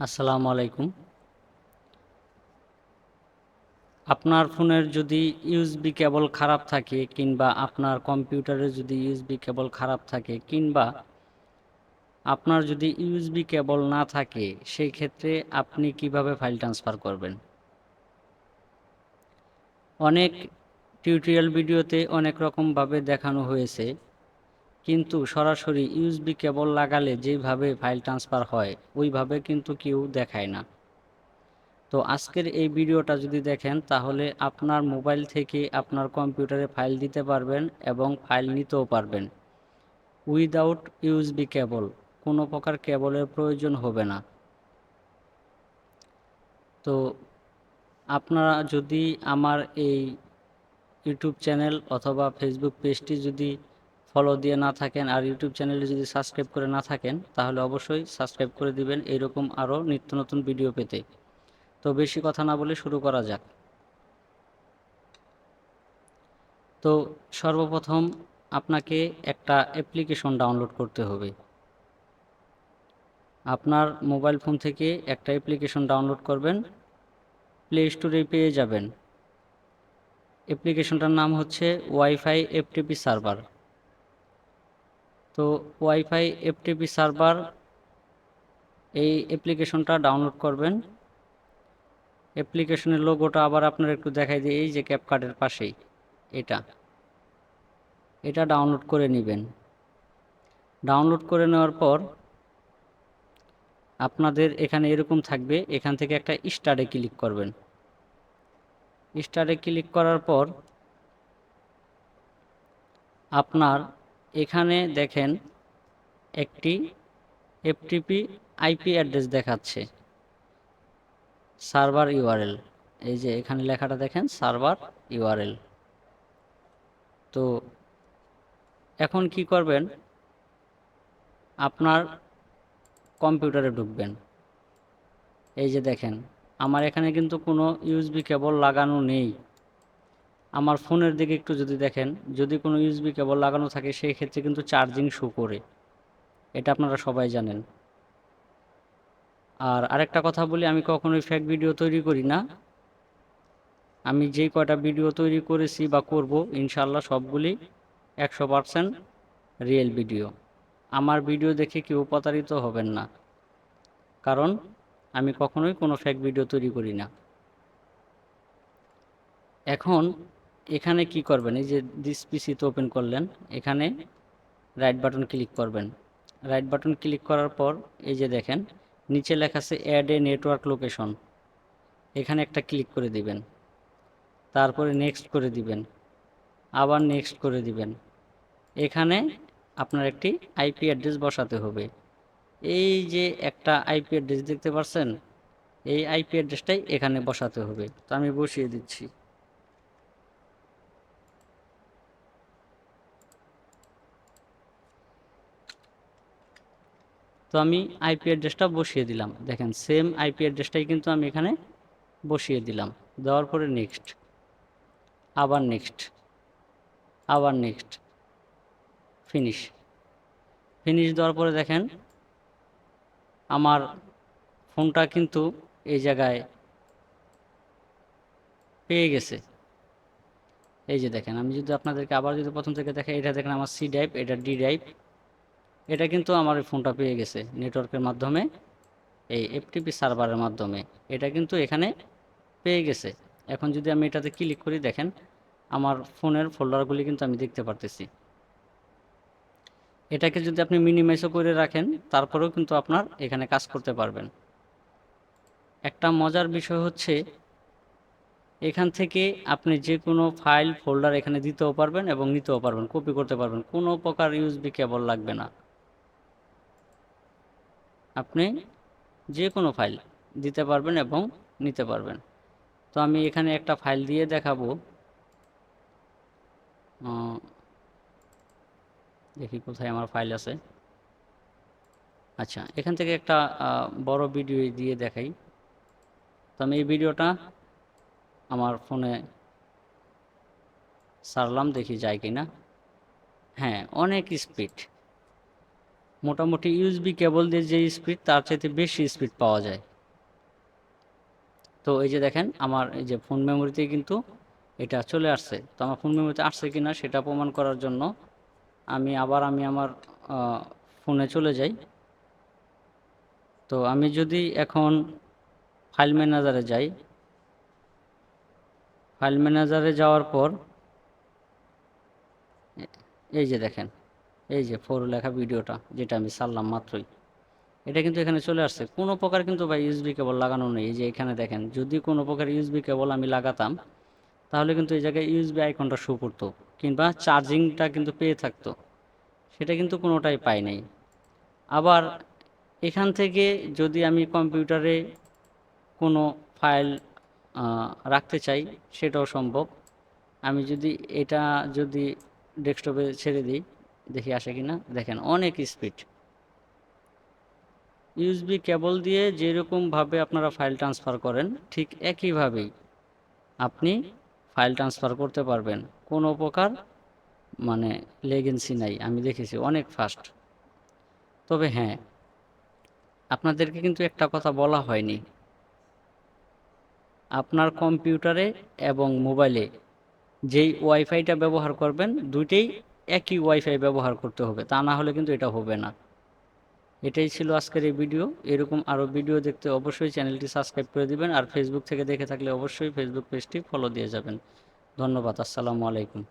আসসালামু আলাইকুম। আপনার ফোনের যদি ইউএসবি কেবল খারাপ থাকে কিংবা আপনার কম্পিউটারে যদি ইউএসবি কেবল খারাপ থাকে কিংবা আপনার যদি ইউএসবি কেবল না থাকে সেই ক্ষেত্রে আপনি কীভাবে ফাইল ট্রান্সফার করবেন? অনেক টিউটোরিয়াল ভিডিওতে অনেক রকমভাবে দেখানো হয়েছে। কিন্তু সরাসরি ইউএসবি কেবল লাগালে যেভাবে ফাইল ট্রান্সফার হয়, ওইভাবে কিন্তু কেউ দেখায় না। তো আজকের এই ভিডিওটা যদি দেখেন, তাহলে আপনার মোবাইল থেকে আপনার কম্পিউটারে ফাইল দিতে পারবেন এবং ফাইল নিতেও পারবেন। উইদাউট ইউএসবি কেবল, কোনো প্রকার কেবলের প্রয়োজন হবে না। তো আপনারা যদি আমার এই ইউটিউব চ্যানেল অথবা ফেসবুক পেজটি যদি ফলো দিয়ে না থাকেন আর ইউটিউব চ্যানেলে যদি সাবস্ক্রাইব করে না থাকেন, তাহলে অবশ্যই সাবস্ক্রাইব করে দিবেন এরকম আরও নিত্য নতুন ভিডিও পেতে। তো বেশি কথা না বলে শুরু করা যাক। তো সর্বপ্রথম আপনাকে একটা অ্যাপ্লিকেশন ডাউনলোড করতে হবে। আপনার মোবাইল ফোন থেকে একটা অ্যাপ্লিকেশন ডাউনলোড করবেন, প্লে স্টোরে পেয়ে যাবেন। অ্যাপ্লিকেশনটার নাম হচ্ছে ওয়াইফাই এফটিপি সার্ভার। তো ওয়াইফাই এফটিপি সার্ভার এই অ্যাপ্লিকেশনটা ডাউনলোড করবেন। অ্যাপ্লিকেশনের লোগোটা আবার আপনার একটু দেখাই দিই, এই যে ক্যাপকার্ডের পাশেই, এটা। এটা ডাউনলোড করে নেবেন। ডাউনলোড করে নেওয়ার পর আপনাদের এখানে এরকম থাকবে, এখান থেকে একটা স্টারে ক্লিক করবেন। স্টারে ক্লিক করার পর আপনার এখানে দেখেন একটি এফটিপি আইপি অ্যাড্রেস দেখাচ্ছে। সার্ভার ইউআরএল এই যে এখানে লেখাটা দেখেন সার্ভার ইউআরএল তো এখন কি করবেন? আপনার কম্পিউটারে ঢুকবেন। এই যে দেখেন, আমার এখানে কিন্তু কোনো ইউএসবি কেবল লাগানো নেই। আমার ফোনের দিকে একটু যদি দেখেন, যদি কোনো ইউএসবি কেবল লাগানো থাকে, সেই ক্ষেত্রে কিন্তু চার্জিং শো করে। এটা আপনারা সবাই জানেন। আর আরেকটা কথা বলি, আমি কখনোই ফেক ভিডিও তৈরি করি না। আমি যেই কয়টা ভিডিও তৈরি করেছি বা করব ইনশাল্লাহ সবগুলি একশো পারসেন্ট রিয়েল ভিডিও আমার ভিডিও দেখে কেউ প্রতারিত হবেন না। কারণ আমি কখনোই কোনো ফেক ভিডিও তৈরি করি না। এখন এখানে কি করবেন? এই যে দিস পিসিতে ওপেন করলেন, এখানে রাইট বাটন ক্লিক করবেন। রাইট বাটন ক্লিক করার পর এই যে দেখেন, নিচে লেখা আছে অ্যাড এ নেটওয়ার্ক লোকেশন এখানে একটা ক্লিক করে দিবেন। তারপরে নেক্সট করে দিবেন। আবার নেক্সট করে দিবেন। এখানে আপনার একটি আইপি অ্যাড্রেস বসাতে হবে। এই যে একটা আইপি অ্যাড্রেস দেখতে পাচ্ছেন এই আইপি অ্যাড্রেসটাই এখানে বসাতে হবে। তো আমি বসিয়ে দিচ্ছি। তো আমি আইপি অ্যাড্রেসটা বসিয়ে দিলাম। দেখেন সেম আইপি অ্যাড্রেসটাই কিন্তু আমি এখানে বসিয়ে দিলাম। দেওয়ার পরে নেক্সট আবার নেক্সট আবার নেক্সট ফিনিশ ফিনিশ দেওয়ার পরে দেখেন, আমার ফোনটা কিন্তু এই জায়গায় পেয়ে গেছে। এই যে দেখেন, আমি যদি আপনাদেরকে আবার যদি প্রথম থেকে দেখাই, এটা দেখেন আমার সি ড্রাইভ এটা ডি ড্রাইভ এটা কিন্তু আমার ফোনটা পেয়ে গেছে নেটওয়ার্কের মাধ্যমে, এই এফটিপি সার্ভারের মাধ্যমে। এটা কিন্তু এখানে পেয়ে গেছে। এখন যদি আমি এটাতে ক্লিক করি, দেখেন আমার ফোনের ফোল্ডারগুলি কিন্তু আমি দেখতে পারতেছি। এটাকে যদি আপনি মিনিমাইজও করে রাখেন, তারপরেও কিন্তু আপনার এখানে কাজ করতে পারবেন। একটা মজার বিষয় হচ্ছে, এখান থেকে আপনি যে কোনো ফাইল ফোল্ডার এখানে দিতেও পারবেন এবং নিতেও পারবেন কপি করতে পারবেন। কোনো প্রকার ইউএসবি কেবল লাগবে না। আপনি যে কোনো ফাইল দিতে পারবেন এবং নিতে পারবেন। তো আমি এখানে একটা ফাইল দিয়ে দেখাবো। দেখি কোথায় আমার ফাইল আছে। আচ্ছা এখান থেকে একটা বড় ভিডিও দিয়ে দেখাই। তো আমি এই ভিডিওটা আমার ফোনে সারলাম, দেখি যায় কি না হ্যাঁ অনেক স্পিড মোটামুটি ইউএসবি কেবল দিয়ে যে স্পিড তার চাইতে বেশি স্পিড পাওয়া যায়। তো এই যে দেখেন, আমার এই যে ফোন মেমোরিতে কিন্তু এটা চলে আসছে। তো আমার ফোন মেমোরিতে আসছে কি না সেটা প্রমাণ করার জন্য আমি আবার আমি আমার ফোনে চলে যাই। তো আমি যদি এখন ফাইল ম্যানেজারে যাই ফাইল ম্যানেজারে যাওয়ার পর, এই যে দেখেন এই যে ফোর লেখা ভিডিওটা, যেটা আমি সারলাম মাত্রই। এটা কিন্তু এখানে চলে আসছে। কোনো প্রকার কিন্তু ভাই ইউএসবি কেবল লাগানো নেই। এই যে এখানে দেখেন, যদি কোনো প্রকার ইউএসবি কেবল আমি লাগাতাম, তাহলে কিন্তু এই জায়গায় ইউএসবি আইকনটা শো করতো, কিংবা চার্জিংটা কিন্তু পেয়ে থাকতো। সেটা কিন্তু কোনোটাই পাই নাই। আবার এখান থেকে যদি আমি কম্পিউটারে কোনো ফাইল রাখতে চাই, সেটাও সম্ভব। আমি যদি এটা যদি ডেস্কটপে ছেড়ে দিই দেখি আসে কি না দেখেন, অনেক স্পিড ইউএসবি কেবল দিয়ে যেরকমভাবে আপনারা ফাইল ট্রান্সফার করেন, ঠিক একইভাবেই আপনি ফাইল ট্রান্সফার করতে পারবেন। কোনো প্রকার মানে লেগেন্সি নাই, আমি দেখেছি অনেক ফাস্ট তবে হ্যাঁ আপনাদেরকে কিন্তু একটা কথা বলা হয়নি। আপনার কম্পিউটারে এবং মোবাইলে যেই ওয়াইফাইটা ব্যবহার করবেন, দুইটাই একই ওয়াইফাই ব্যবহার করতে হবে, তা না হলে কিন্তু এটা হবে না। এটাই ছিল আজকের এই ভিডিও এরকম আরও ভিডিও দেখতে অবশ্যই চ্যানেলটি সাবস্ক্রাইব করে দিবেন, আর ফেসবুক থেকে দেখে থাকলে অবশ্যই ফেসবুক পেজটি ফলো দিয়ে যাবেন। ধন্যবাদ, আসসালামু আলাইকুম।